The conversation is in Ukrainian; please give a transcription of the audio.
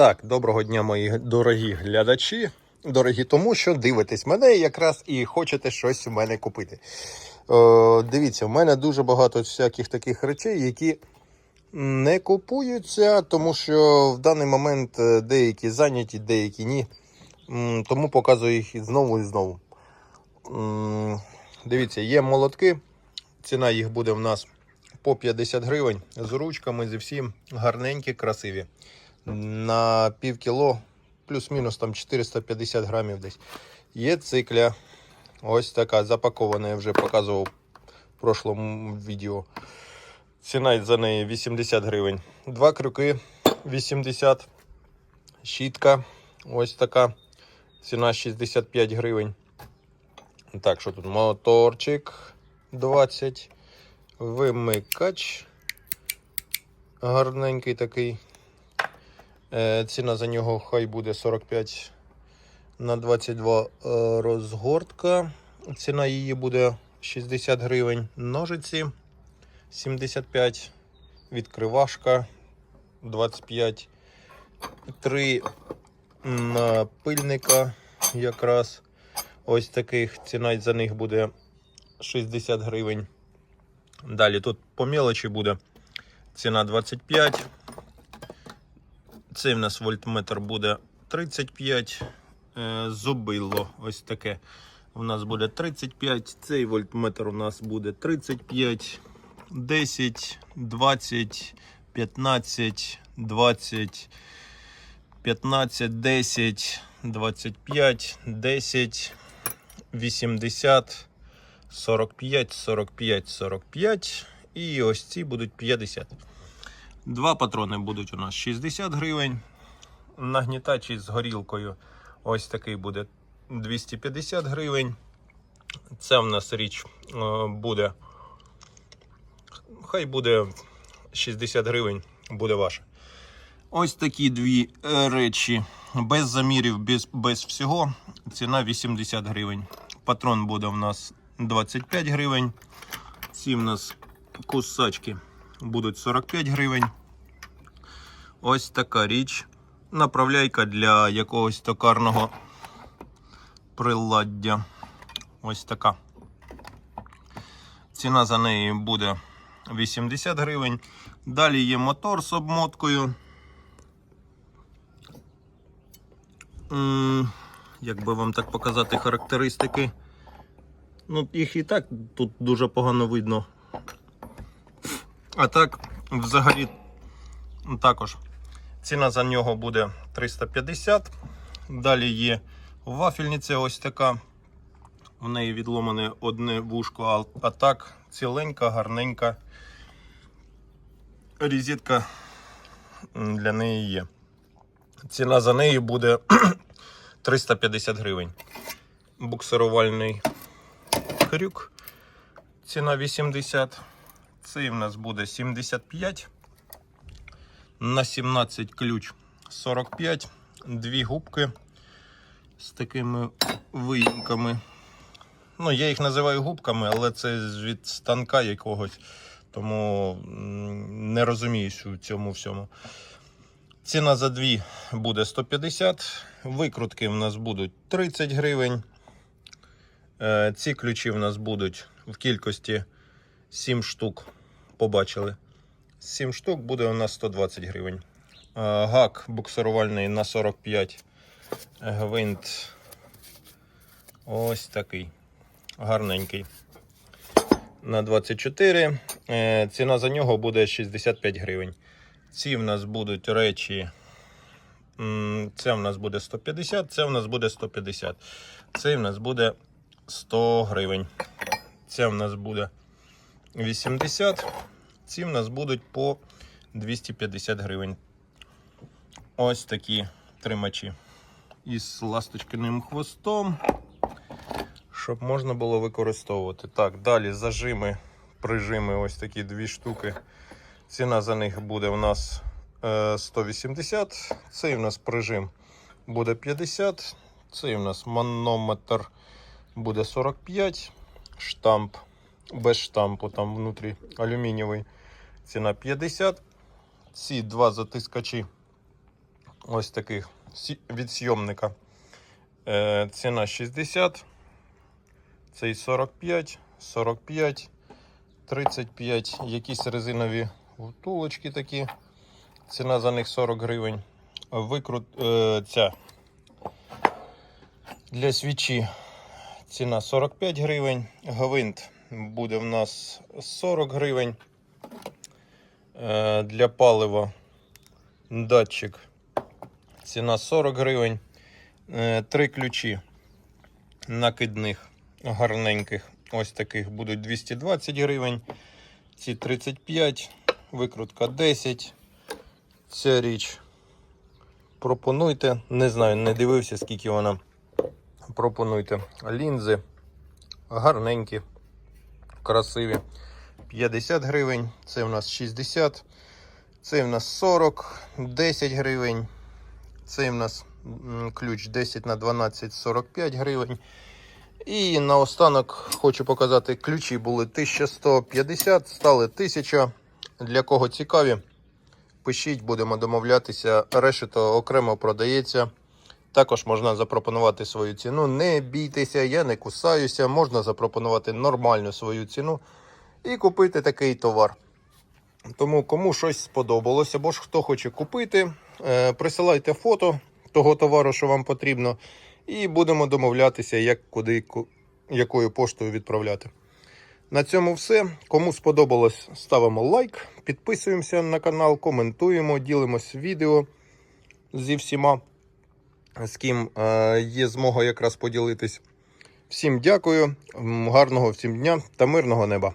Так, доброго дня, мої дорогі глядачі. Дорогі, тому що дивитесь мене якраз і хочете щось у мене купити. Е, дивіться, в мене дуже багато всяких таких речей, які не купуються, тому що в даний момент е, деякі зайняті, деякі ні. Тому показую їх знову і знову. Дивіться, є молотки. Ціна їх буде в нас по 50 гривень з ручками, зі всім гарненькі, красиві. На пів кіло, плюс-мінус там 450 грамів десь. Є цикля. Ось така запакована, я вже показував в прошлому відео. Ціна за неї 80 гривень. Два крюки 80. Щітка. Ось така. Ціна 65 гривень. Так, що тут? Моторчик 20. Вимикач. Гарненький такий. Е, Ціна за нього хай буде 45 на 22 е, розгортка. Ціна її буде 60 гривень. Ножиці 75, відкривашка 25, три напильника якраз. Ось таких ціна за них буде 60 гривень. Далі тут по мелочі буде ціна 25. Цей в нас вольтметр буде 35. Е, Зубило ось таке. У нас буде 35. Цей вольтметр у нас буде 35, 10, 20, 15, 20, 15, 10, 25, 10, 80, 45, 45, 45. І ось ці будуть 50. Два патрони будуть у нас 60 гривень. Нагнітач із горілкою ось такий буде 250 гривень. Це в нас річ е, буде. Хай буде 60 гривень, буде ваше. Ось такі дві е, речі. Без замірів, без, без всього. Ціна 80 гривень. Патрон буде в нас 25 гривень. Ці в нас кусачки будуть 45 гривень. Ось така річ. Направляйка для якогось токарного приладдя. Ось така. Ціна за неї буде 80 гривень. Далі є мотор з обмоткою. Як би вам так показати характеристики. Ну, їх і так тут дуже погано видно. А так, взагалі, також ціна за нього буде 350. Далі є вафельниця ось така. В неї відломане одне вушко, а, так ціленька, гарненька. Розетка м, для неї є. Ціна за неї буде 350 гривень. Буксирувальний крюк. Ціна 80. Цей в нас буде 75. На 17 ключ 45. Дві губки з такими виїмками. Ну, я їх називаю губками, але це від станка якогось. Тому не розуміюсь у цьому всьому. Ціна за дві буде 150. Викрутки в нас будуть 30 гривень. Е, Ці ключі в нас будуть в кількості 7 штук. Побачили. 7 штук буде у нас 120 гривень. Гак буксирувальний на 45 гвинт. Ось такий. Гарненький. На 24. Е, Ціна за нього буде 65 гривень. Ці в нас будуть речі. Це в нас буде 150, це в нас буде 150. Це в нас буде 100 гривень. Це в нас буде 80. Ці в нас будуть по 250 гривень. Ось такі тримачі із ласточкиним хвостом, щоб можна було використовувати. Так, далі зажими, прижими, ось такі дві штуки. Ціна за них буде у нас е, 180. Цей у нас прижим буде 50. Цей у нас манометр буде 45. Штамп без штампу, там внутрі алюмінієвий. Ціна 50. Ці два затискачі ось таких від зйомника. Е, ціна 60, цей 45, 45, 35, якісь резинові втулочки такі. Ціна за них 40 гривень. Викрут е, ця для свічі ціна 45 гривень. Гвинт буде в нас 40 гривень. Е, для палива датчик ціна 40 гривень. Е, Три ключі накидних гарненьких. Ось таких будуть 220 гривень. Ці 35, викрутка 10. Ця річ пропонуйте. Не знаю, не дивився, скільки вона. Пропонуйте. Лінзи гарненькі, красиві. 50 гривень. Це в нас 60. Це в нас 40, 10 гривень. Це в нас ключ 10 на 12, 45 гривень. І наостанок хочу показати, ключі були 1150, стали 1000. Для кого цікаві, пишіть, будемо домовлятися. Решето окремо продається. Також можна запропонувати свою ціну. Не бійтеся, я не кусаюся. Можна запропонувати нормальну свою ціну і купити такий товар. Тому кому щось сподобалося, або ж хто хоче купити, е, присилайте фото того товару, що вам потрібно, і будемо домовлятися, як куди якою поштою відправляти. На цьому все. Кому сподобалось, ставимо лайк, підписуємося на канал, коментуємо, ділимось відео зі всіма, з ким е, є змога якраз поділитись. Всім дякую, гарного всім дня та мирного неба.